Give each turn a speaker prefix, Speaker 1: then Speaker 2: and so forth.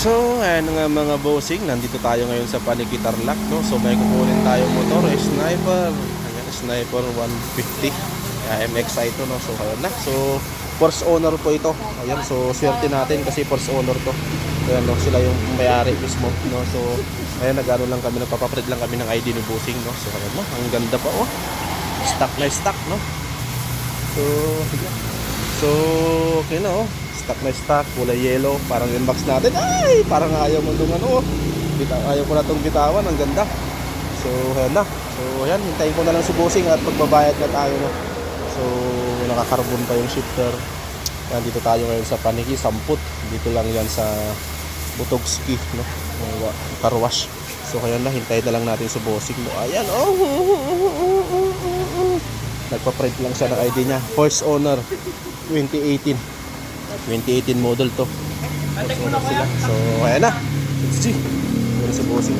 Speaker 1: So, ayan nga mga bossing, nandito tayo ngayon sa Panikitarlac, no? So, may kukunin tayong motor, eh, Sniper, ayan, Sniper 150, uh, MXI ito, no? So, ayan na. So, first owner po ito. Ayan, so, swerte natin kasi first owner to. Ayan, no? Sila yung may-ari mismo, no? So, ayan, nagano lang kami, nagpapaprint lang kami ng ID ni bossing, no? So, ayan na, ang ganda pa, oh. Stock na stock, no? So, sige. So, okay na, oh stock na stock, kulay yellow, parang yung box natin. Ay, parang ayaw mo itong ano. oh. Ayaw ko na itong bitawan, ang ganda. So, ayan na. So, ayan, hintayin ko na lang si Bossing at pagbabayad na tayo. No? So, nakakarbon pa yung shifter. Ayan, dito tayo ngayon sa Paniki, Samput. Dito lang yan sa Butogski, no? Uh, car wash. So, ayan na, hintayin na lang natin si Bossing. No? Ayan, oh! Nagpa-print lang siya ng ID niya. First owner, 2018. 2018 model to. So, sila. So, ayan na. Let's see. Muna si Bossing.